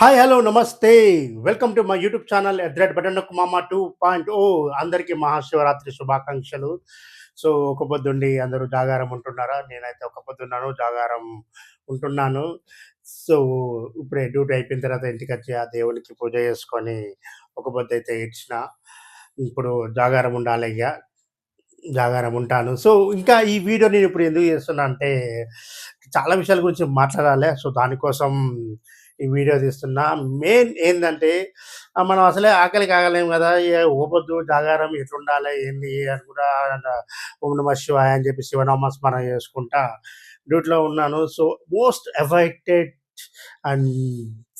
Hi hello నమస్తే. Welcome to my YouTube channel ఎడ్రెడ్ button మామ two point ఓ అందరికీ మహాశివరాత్రి శుభాకాంక్షలు. సో ఒక పొద్దుండి అందరూ జాగారం ఉంటున్నారా? నేనైతే ఒక పొద్దున్నాను జాగారం ఉంటున్నాను. సో ఇప్పుడే డ్యూటీ అయిపోయిన తర్వాత ఇంటికి వచ్చి ఆ దేవునికి పూజ చేసుకొని ఒక పొద్దు అయితే ఇచ్చిన ఇప్పుడు జాగారం ఉండాలి ఇక జాగారం ఉంటాను. సో ఇంకా ఈ వీడియో నేను ఇప్పుడు ఎందుకు చేస్తున్నా అంటే చాలా విషయాల గురించి మాట్లాడాలి. సో దానికోసం ఈ వీడియో తీస్తున్నా. మెయిన్ ఏంటంటే మనం అసలే ఆకలికి ఆగలేము కదా ఏ ఓపొద్దు జాగారం ఎట్లుండాలి ఏంది అని కూడా అంట, ఓం నమ శివాయ అని చెప్పి శివనామ స్మరణ చేసుకుంటా డ్యూటీలో ఉన్నాను. So most effected and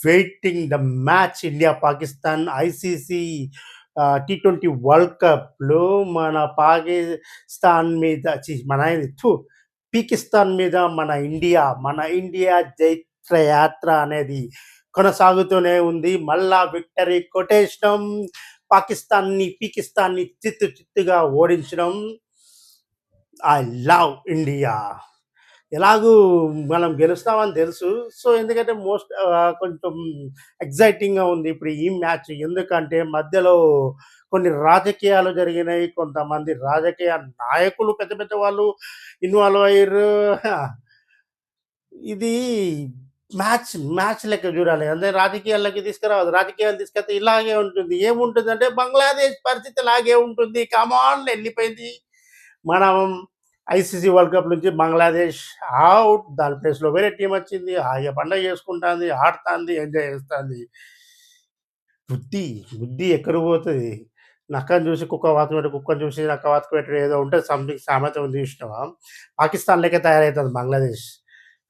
waiting the match India Pakistan ICC T twenty world కప్లో మన పాకిస్తాన్ మీద మన పాకిస్తాన్ పీకిస్తాన్ మీద మన ఇండియా మన ఇండియా జై జైత్ర యాత్ర అనేది కొనసాగుతూనే ఉంది. మళ్ళా విక్టరీ కొటేషడం పాకిస్తాన్ని పీకిస్తాన్ని చిత్తు చిత్తుగా ఓడించడం. I love India. ఎలాగూ మనం గెలుస్తామని తెలుసు. సో ఎందుకంటే మోస్ట్ కొంచెం ఎగ్జైటింగ్గా ఉంది ఇప్పుడు ఈ మ్యాచ్. ఎందుకంటే మధ్యలో కొన్ని రాజకీయాలు జరిగినాయి. కొంతమంది రాజకీయ నాయకులు పెద్ద పెద్ద వాళ్ళు ఇన్వాల్వ్ అయ్యారు. ఇది మ్యాచ్ మ్యాచ్ లెక్క చూడాలి. అంటే రాజకీయాల్లోకి తీసుకురావద్దు. రాజకీయాలు తీసుకెళ్తే ఇలాగే ఉంటుంది. ఏముంటుంది అంటే బంగ్లాదేశ్ పరిస్థితి ఇలాగే ఉంటుంది. కమాన్ వెళ్ళిపోయింది. మనం ఐసీసీ వరల్డ్ కప్ నుంచి బంగ్లాదేశ్ అవుట్ దాని ప్లేస్లో వేరే టీం వచ్చింది. హాయిగా పండగ చేసుకుంటుంది ఆడుతుంది ఎంజాయ్ చేస్తుంది. బుద్ధి బుద్ధి ఎక్కడ పోతుంది? నక్కని చూసి కుక్క వాత పెట్టి కుక్కను చూసి నక్క వాత పెట్టడం ఏదో ఉంటే సంథింగ్ సామెత ఉంది చూసినావా? పాకిస్తాన్ లెక్క తయారవుతుంది బంగ్లాదేశ్.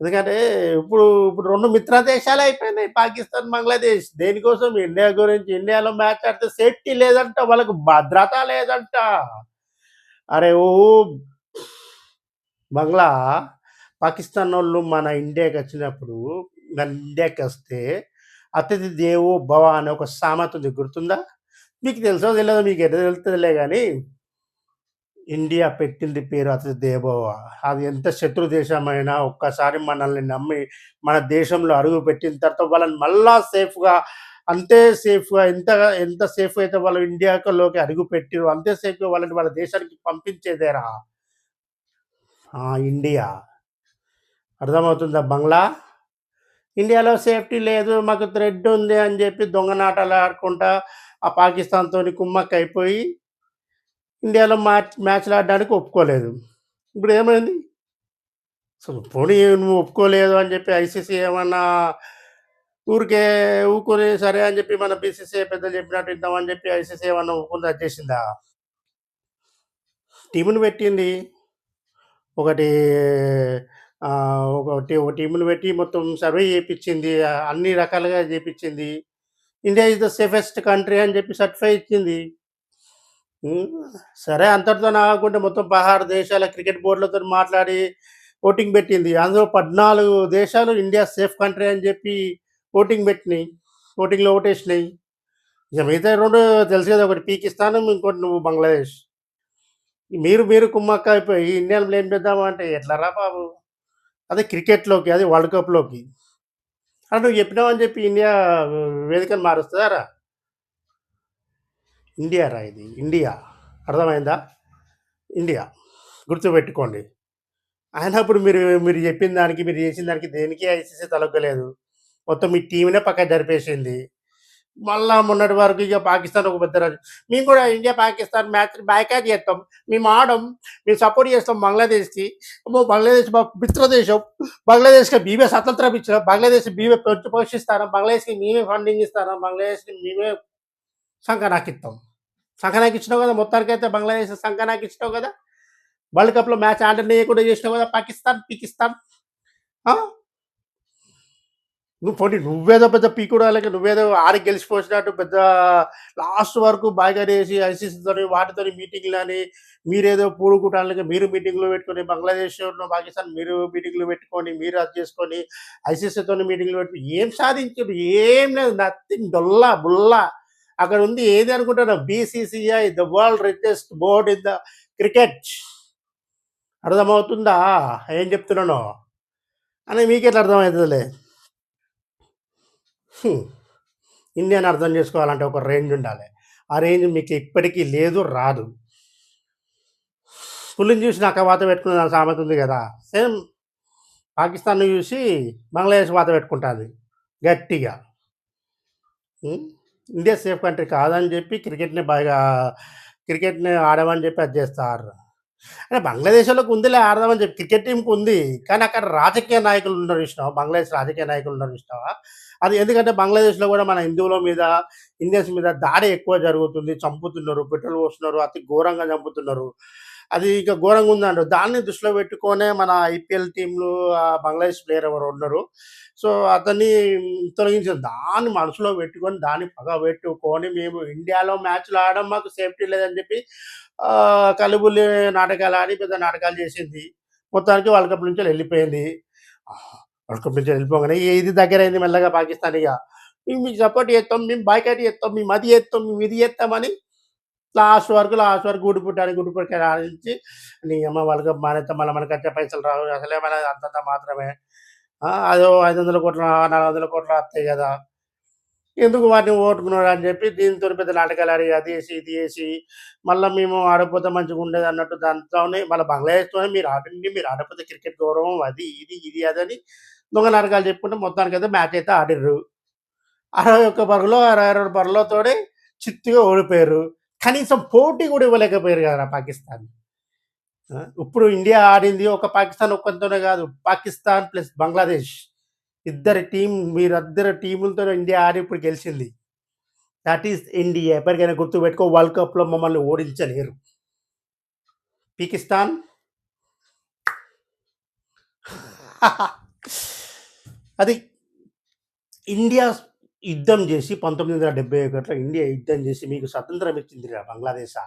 ఎందుకంటే ఇప్పుడు ఇప్పుడు రెండు మిత్ర దేశాలు అయిపోయినాయి. పాకిస్తాన్ బంగ్లాదేశ్. దేనికోసం? ఇండియా గురించి ఇండియాలో మ్యాచ్ ఆడితే సేఫ్టీ లేదంట వాళ్ళకు భద్రత లేదంట. అరే ఓ బంగ్లా పాకిస్తాన్ వాళ్ళు మన ఇండియాకి వచ్చినప్పుడు మన ఇండియాకి వస్తే అతిథి దేవో భవ అనే ఒక సామెత ఉంది. గుర్తుందా? మీకు తెలుసో తెలియదు మీకు ఎట్లా తెలుస్తుందిలే కానీ ఇండియా పెట్టింది పేరు అతని దేబోవ అది ఎంత శత్రు దేశమైనా ఒక్కసారి మనల్ని నమ్మి మన దేశంలో అడుగు పెట్టిన తర్వాత వాళ్ళని మళ్ళా సేఫ్గా అంతే సేఫ్గా ఎంత ఎంత సేఫ్ అయితే వాళ్ళు ఇండియాలోకి అడుగు పెట్టిరు అంతే సేఫ్గా వాళ్ళని వాళ్ళ దేశానికి పంపించేదేరా. ఇండియా. అర్థమవుతుందా బంగ్లా? ఇండియాలో సేఫ్టీ లేదు మాకు థ్రెడ్ ఉంది అని చెప్పి దొంగనాటాలు ఆడుకుంటా ఆ పాకిస్తాన్తో కుమ్మక్క అయిపోయి ఇండియాలో మ్యాచ్ మ్యాచ్లు ఆడడానికి ఒప్పుకోలేదు. ఇప్పుడు ఏమైంది? సో పోనీ నువ్వు ఒప్పుకోలేదు అని చెప్పి ఐసీసీ ఏమన్నా ఊరికే ఊరుకొని సరే అని చెప్పి మన బీసీసీ పెద్దలు చెప్పినట్టు ఇద్దామని చెప్పి ఐసీసీ ఏమన్నా ఊరుకుందా చేసిందా? టీముని పెట్టింది. ఒకటి ఒకటి ఒక టీముని పెట్టి మొత్తం సర్వే చేయించింది అన్ని రకాలుగా చేయించింది India is the safest country అని చెప్పి సర్టిఫై ఇచ్చింది. సరే అంతటితో ఆగకుండా మొత్తం పదహారు దేశాల క్రికెట్ బోర్డులతో మాట్లాడి ఓటింగ్ పెట్టింది. అందులో పద్నాలుగు దేశాలు ఇండియా సేఫ్ కంట్రీ అని చెప్పి ఓటింగ్ పెట్టినాయి. ఓటింగ్లో ఓటేసినాయి. ఇక మిగతా రెండు తెలుసు కదా ఒకటి పీకిస్తాన్ ఇంకోటి నువ్వు బంగ్లాదేశ్. మీరు మీరు కుమ్మక్క అయిపోయి ఇండియాలో బ్లేమ్ చేద్దామంటే ఎట్లా రా బాబు? అదే క్రికెట్లోకి అది వరల్డ్ కప్లోకి. అంటే నువ్వు చెప్పినావని చెప్పి ఇండియా వేదికను మారుస్తుందారా ఇండియా రా ఇది. ఇండియా. అర్థమైందా? ఇండియా. గుర్తుపెట్టుకోండి. అయినప్పుడు మీరు మీరు చెప్పిన దానికి మీరు చేసిన దానికి దేనికి ఐసీసీ తలగ్గలేదు. మొత్తం మీ టీంనే పక్క జరిపేసింది. మళ్ళా మొన్నటి వరకు ఇక పాకిస్తాన్ ఒక పెద్ద రాజు. మేము కూడా ఇండియా పాకిస్తాన్ మ్యాచ్ బ్యాకాట్ చేస్తాం. మేము ఆడం. మేము సపోర్ట్ చేస్తాం బంగ్లాదేశ్కి. అమ్మో బంగ్లాదేశ్ మిత్రదేశం. బంగ్లాదేశ్కి మేమే స్వతంత్రం ఇచ్చినాం. బంగ్లాదేశ్ మేమే పోషిస్తాను బంగ్లాదేశ్కి మేమే ఫండింగ్ ఇస్తాను బంగ్లాదేశ్కి మేమే సంకనాకి ఇస్తాం ఇచ్చినావు కదా మొత్తానికి అయితే బంగ్లాదేశ్ సంఘనాకి ఇచ్చినావు కదా. వరల్డ్ కప్లో మ్యాచ్ ఆడనీయకుండా చేసినావు కదా పాకిస్తాన్ పీకిస్తాన్. నువ్వు పోటీ నువ్వేదో పెద్ద పీకుడాలకి నువ్వేదో ఆడి గెలిచిపోసినట్టు పెద్ద లాస్ట్ వరకు బాగా చేసి ఐసీసీతో వాటితో మీటింగ్లు అని మీరేదో పూడుకుంటానికి మీరు మీటింగ్లు పెట్టుకొని బంగ్లాదేశ్ పాకిస్తాన్ మీరు మీటింగ్లు పెట్టుకొని మీరు అది చేసుకొని ఐసీసీతో మీటింగ్లు పెట్టుకుని ఏం సాధించారు? ఏం లేదు నథింగ్ డొల్లా బుల్లా. అక్కడ ఉంది ఏది అనుకుంటారు BCCI the world richest board in the cricket అర్థమవుతుందా? ఏం చెప్తున్నాను? అని మీకెట్లా అర్థమవుతుందిలే? ఇండియాని అర్థం చేసుకోవాలంటే ఒక రేంజ్ ఉండాలి. ఆ రేంజ్ మీకు ఇప్పటికీ లేదు రాదు. పులిని చూసి నాకు వాత పెట్టుకున్న సామెత ఉంది కదా? సేమ్ పాకిస్తాన్ చూసి బంగ్లాదేశ్ వాత పెట్టుకుంటుంది. గట్టిగా. ఇండియా సేఫ్ కంట్రీ కాదని చెప్పి క్రికెట్ని బాగా క్రికెట్ని ఆడమని చెప్పి అది చేస్తారు. అంటే బంగ్లాదేశ్లోకి ఉందిలే ఆడదామని చెప్పి క్రికెట్ టీంకి ఉంది. కానీ అక్కడ రాజకీయ నాయకులు ఉన్నారు ఇష్టం బంగ్లాదేశ్ రాజకీయ నాయకులు ఉన్నారు ఇష్టమా అది ఎందుకంటే బంగ్లాదేశ్లో కూడా మన హిందువుల మీద ఇండియన్స్ మీద దాడి ఎక్కువ జరుగుతుంది. చంపుతున్నారు పెట్రోల్ పోస్తున్నారు అతి ఘోరంగా చంపుతున్నారు. అది ఇక ఘోరంగా ఉందండి దాన్ని దృష్టిలో పెట్టుకొనే మన ఐపీఎల్ టీంలు ఆ బంగ్లాదేశ్ ప్లేయర్ ఎవరు ఉన్నారు. సో అతన్ని తొలగించిన దాన్ని మనసులో పెట్టుకొని దాన్ని పగ పెట్టుకొని మేము ఇండియాలో మ్యాచ్లు ఆడడం మాకు సేఫ్టీ లేదని చెప్పి ఆ, కలుబుల్లి నాటకాలు ఆడి పెద్ద నాటకాలు చేసింది. మొత్తానికి వరల్డ్ కప్ నుంచి వెళ్ళిపోయింది. వరల్డ్ కప్ నుంచి వెళ్ళిపోగానే ఇది దగ్గర మెల్లగా పాకిస్తాన్ ఇక. మేము మీకు సపోర్ట్ చేస్తాం మేము బాయ్కాట్ చేస్తాం మేము అది చేస్తాం మేము ఇది చేస్తామని లాస్ట్ వరకు లాస్ట్ వరకు గుడి పుట్టాలి గుడి పుట్టాలి ఆడించి నీ అమ్మ వాళ్ళకి కప్ మళ్ళీ మనకి వచ్చే పైసలు రావు అసలే మన అంతంత మాత్రమే. ఆ, అదో ఐదు వందల కోట్ల నాలుగు వందల కోట్లు వస్తాయి కదా. ఎందుకు వాటిని ఓటుకున్నాడు అని చెప్పి దీంతో పెద్ద నాటకాలు ఆడి అది వేసి ఇది వేసి మళ్ళీ మేము ఆడకపోతే మంచిగా ఉండేది అన్నట్టు దాంతోనే మళ్ళీ బంగ్లాదేశ్తోనే మీరు ఆడండి మీరు ఆడకపోతే క్రికెట్ గౌరవం అది ఇది ఇది అదని దొంగ నాటకాలు చెప్పుకుంటే మొత్తానికి అయితే మ్యాచ్ అయితే ఆడిర్రు. అరవై ఒక్క పరుగులో అరవై రెండు పరుగులతోనే చిత్తుగా ఓడిపోయారు. కనీసం పోటీ కూడా ఇవ్వలేకపోయారు కదా పాకిస్తాన్. ఇప్పుడు ఇండియా ఆడింది ఒక పాకిస్తాన్ ఒక్కరితోనే కాదు పాకిస్తాన్ ప్లస్ బంగ్లాదేశ్. ఇద్దరు టీం మీరిద్దరు టీములతో ఇండియా ఆడి ఇప్పుడు గెలిచింది. దట్ ఈస్ ఇండియా ఎప్పటికైనా గుర్తుపెట్టుకో వరల్డ్ కప్లో మమ్మల్ని ఓడించలేరు. పాకిస్తాన్. అది ఇండియా యుద్ధం చేసి పంతొమ్మిది వందల డెబ్బై ఒకటిలో ఇండియా యుద్ధం చేసి మీకు స్వతంత్రం ఇచ్చింది బంగ్లాదేశా.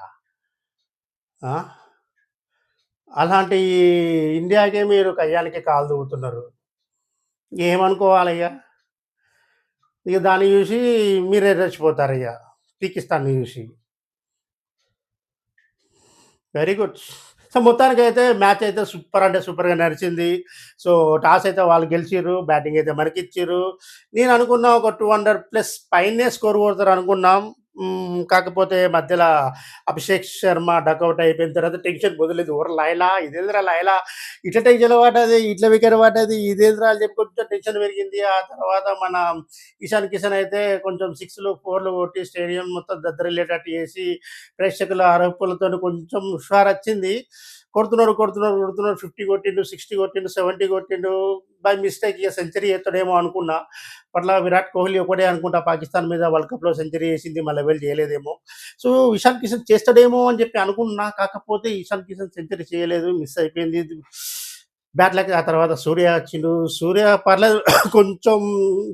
అలాంటి ఇండియాకే మీరు కయ్యానికి కాలు దూవుతున్నారు ఏమనుకోవాలయ్యా? ఇక దాన్ని చూసి మీరే రెచ్చిపోతారు పీకిస్తాన్ని చూసి. Very good. సో మొత్తానికి అయితే మ్యాచ్ అయితే సూపర్ అంటే సూపర్గా నడిచింది. సో టాస్ అయితే వాళ్ళు గెలిచిర్రు బ్యాటింగ్ అయితే మనకి నేను అనుకున్నా ఒక టూ హండ్రెడ్ ప్లస్ పైనే స్కోర్ కొడతారు అనుకున్నాం కాకపోతే మధ్యలో అభిషేక్ శర్మ డకౌట్ అయిపోయిన తర్వాత టెన్షన్ మొదలేదు. ఓర లైలా ఇదేంద్రా లైలా ఇట్లా టెన్షన్ పడ్డది ఇట్లా వికెట్ పడ్డది ఇదేంద్రా అని చెప్పి కొంచెం టెన్షన్ పెరిగింది. ఆ తర్వాత మన ఇషాన్ కిషన్ అయితే కొంచెం సిక్స్లు ఫోర్లు కొట్టి స్టేడియం మొత్తం దద్దరిల్లేటట్టు చేసి ప్రేక్షకుల అరుపులతో కొంచెం హుషారు వచ్చింది కొడుతున్నారు కొడుతున్నారు కొడుతున్నారు. ఫిఫ్టీ కొట్టిండు సిక్స్టీ కొట్టిండు సెవెంటీ కొట్టిండు. బై మిస్టేక్ ఇక సెంచరీ చేస్తాడేమో అనుకున్నా. పట్ల విరాట్ కోహ్లీ ఒకటే అనుకుంటా పాకిస్తాన్ మీద వరల్డ్ కప్లో సెంచరీ చేసింది మళ్ళీ వెళ్ళి చేయలేదేమో. సో ఇషాన్ కిషన్ చేస్తాడేమో అని చెప్పి అనుకున్నా. కాకపోతే ఇషాన్ కిషన్ సెంచరీ చేయలేదు మిస్ అయిపోయింది. బ్యాట్లకి ఆ తర్వాత సూర్య వచ్చిండు. సూర్య పర్లేదు కొంచెం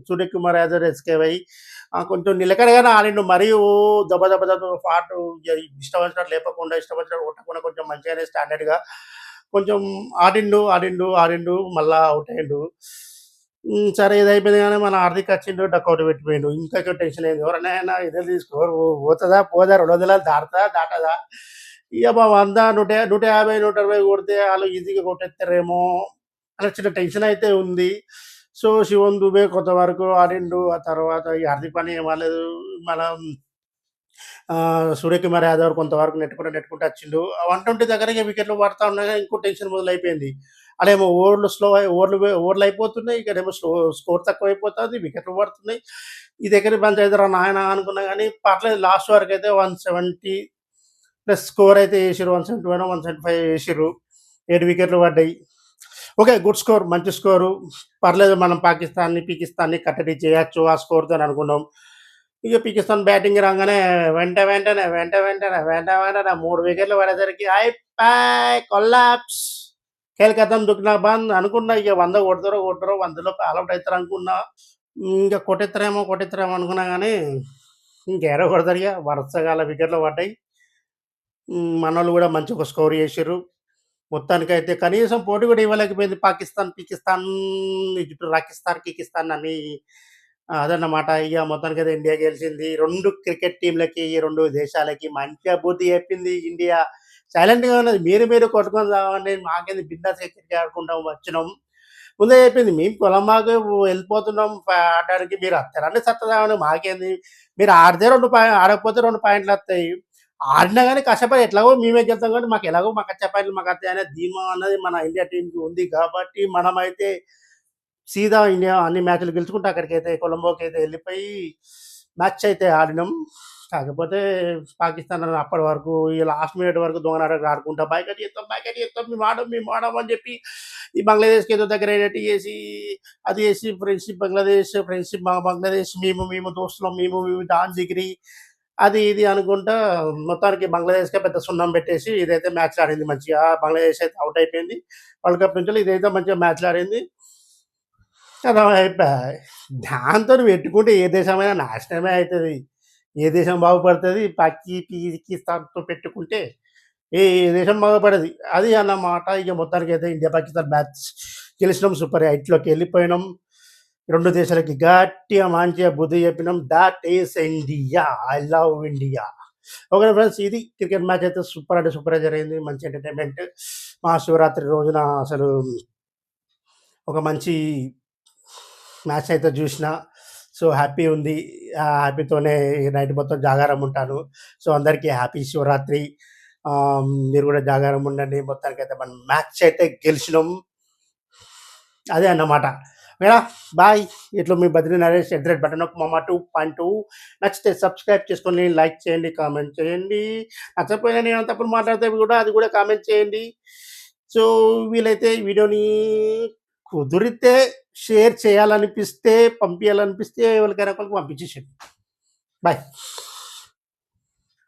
సూర్యకుమార్ యాదవ్ ఎస్కేవ్ అయ్యి కొంచెం నిలకడగానే ఆడిండు మరియు దెబ్బ దెబ్బ దెబ్బ పాటు ఇష్టం వచ్చినట్టు లేపకుండా ఇష్టం వచ్చినట్టు కొట్టకుండా కొంచెం మంచిగానే స్టాండర్డ్గా కొంచెం ఆడిండు ఆడిండు ఆడిండు మళ్ళా అవుట్ అయ్యిండు. సరే ఇది అయిపోయింది కానీ మన ఆర్థిక వచ్చిండు డక్అవుట్ పెట్టిపోయిండు. ఇంకా టెన్షన్ అయింది ఎవరైనా ఇదే తీసుకోరు. పోతుందా పోదా రెండు వందల దాటుతా దాటదా. ఇక మా వంద నూట నూట యాభై నూట అరవై కొడితే వాళ్ళు ఈజీగా కొట్టేస్తారేమో అలా చిన్న టెన్షన్ అయితే ఉంది. సో శివన్ దుబే కొంత వరకు ఆడిండు. ఆ తర్వాత ఈ హార్దిక్ పాండ్యా ఏమాలేదు ఆడలేదు. మన సూర్యకుమార్ యాదవ్ కొంతవరకు నెట్టుకుంటూ నెట్టుకుంటూ వచ్చిండు. వన్ ట్వంటీ దగ్గరగా వికెట్లు పడతా ఉండగా ఇంకో టెన్షన్ మొదలైపోయింది. అదేమో ఓవర్లు స్లో ఓవర్లు ఓవర్లు అయిపోతున్నాయి. ఇక్కడేమో స్లో స్కోర్ తక్కువ అయిపోతుంది వికెట్లు పడుతున్నాయి. ఈ దగ్గర బంద్ అవుతారా నాయన అనుకున్నా కానీ పర్లేదు. లాస్ట్ వరకు అయితే వన్ సెవెంటీ ప్లస్ స్కోర్ అయితే వేసిరు one seventy one one seventy five వేసిరు ఏడు వికెట్లు పడ్డాయి. ఓకే గుడ్ స్కోర్ మంచి స్కోరు. పర్లేదు మనం పాకిస్తాన్ని పీకిస్తాన్ని కట్టడి చేయొచ్చు ఆ స్కోర్తో అనుకున్నాం. ఇక పాకిస్తాన్ బ్యాటింగ్ రాగానే వెంట వెంటనే వెంట వెంటనే వెంట వెంటనే మూడు వికెట్లు పడేసరికి అయిపోయి కొల్లాప్స్. కేల్కతం దుక్కినా బంద్ అనుకున్నా ఇక వంద కొడతారో కొట్టరో వందలో ఆల్అౌట్ అవుతారు అనుకున్నా. ఇంకా కొట్టేస్తారేమో కొట్టేస్తారేమో అనుకున్నా కానీ ఇంకేరో కొడతారు ఇక. వరుసగా అలా వికెట్లు పడ్డాయి. మనోళ్ళు కూడా మంచి ఒక స్కోర్ చేసారు మొత్తానికైతే కనీసం పోటీ కూడా ఇవ్వలేకపోయింది. పాకిస్తాన్ పికిస్తాన్ ఇటు రాకిస్తాన్ కికిస్తాన్ అని అదన్నమాట. ఇక మొత్తానికి అయితే ఇండియా గెలిచింది. రెండు క్రికెట్ టీంలకి ఈ రెండు దేశాలకి మంచిగా బుద్ధి చెప్పింది ఇండియా. సైలెంట్గా ఉన్నది. మీరు మీరు కొట్టుకొని రావండి. మాకేంది బిందాస్ క్రికెట్ ఆడుకుంటాం వచ్చినాం. ముందే చెప్పింది మేము కొలంబాకు వెళ్ళిపోతున్నాం. ఆడడానికి మీరు వస్తారని సత్తదామని మాకేంది? మీరు ఆడితే రెండు పాయింట్ ఆడకపోతే రెండు పాయింట్లు వస్తాయి. ఆడినా కానీ కష్టపడి ఎట్లాగో మేమే గెలుతాం కానీ మాకు ఎలాగో మాకు వచ్చే మాకు వస్తాయి అనే ధీమా అన్నది మన ఇండియా టీంకి ఉంది కాబట్టి మనమైతే సీదా ఇండియా అన్ని మ్యాచ్లు గెలుచుకుంటే అక్కడికైతే కొలంబోకి అయితే వెళ్ళిపోయి మ్యాచ్ అయితే ఆడినాం. కాకపోతే పాకిస్తాన్ అప్పటి వరకు ఈ లాస్ట్ మినిట్ వరకు దొంగ దొంగనాటకు ఆడుకుంటా బైకట్ చేస్తాం బైకట్ చేస్తాం మేము ఆడం మేము ఆడం అని చెప్పి ఈ బంగ్లాదేశ్కి ఏదో దగ్గర అయినట్టు చేసి అది చేసి ఫ్రెండ్షిప్ బంగ్లాదేశ్ ఫ్రెండ్షిప్ బంగ్లాదేశ్ మేము మేము దోస్తులం మేము మేము దాని డిగ్రీ అది ఇది అనుకుంటా మొత్తానికి బంగ్లాదేశ్కే పెద్ద సున్నం పెట్టేసి ఇదైతే మ్యాచ్ ఆడింది మంచిగా. బంగ్లాదేశ్ అయితే అవుట్ అయిపోయింది. వరల్డ్ కప్ నుంచి ఇదైతే మంచిగా మ్యాచ్ ఆడింది. కదా దాంతో పెట్టుకుంటే ఏ దేశమైనా నాశనమే అవుతుంది ఏ దేశం బాగుపడుతుంది? పక్కి పీకిస్తాన్తో పెట్టుకుంటే ఏ దేశం బాగుపడదు? అది అన్నమాట ఇక మొత్తానికి అయితే ఇండియా పాకిస్తాన్ మ్యాచ్ గెలిచినాం. సూపర్. ఎయిట్లోకి వెళ్ళిపోయినాం. రెండు దేశాలకి గట్టిగా మంచిగా బుద్ధి చెప్పినాం. That is India I love India okay friends ఇది క్రికెట్ మ్యాచ్ అయితే సూపర్ అంటే సూపర్ జరిగింది. మంచి ఎంటర్టైన్మెంట్. మహాశివరాత్రి రోజున అసలు ఒక మంచి మ్యాచ్ అయితే చూసిన. సో హ్యాపీ ఉంది. ఆ హ్యాపీతోనే నైట్ మొత్తం జాగారం ఉంటాను. సో అందరికీ హ్యాపీ శివరాత్రి. మీరు కూడా జాగారం ఉండండి. మొత్తానికి అయితే మనం మ్యాచ్ అయితే గెలిచినాం. అదే అన్నమాట. ఓకేనా బాయ్. ఇట్లా మీ బద్రీ నరేష్ ఎడ్రెడ్ బటన్ ఒక మమ్మ టూ పాయింట్ టూ. నచ్చితే సబ్స్క్రైబ్ చేసుకొని లైక్ చేయండి కామెంట్ చేయండి. నచ్చకపోయినా నేను తప్పుడు మాట్లాడితే కూడా అది కూడా కామెంట్ చేయండి. సో వీలైతే ఈ వీడియోని కుదిరితే షేర్ చేయాలనిపిస్తే పంపించాలనిపిస్తే ఎవరికైనా ఒకరికి పంపించేసేయండి. బాయ్.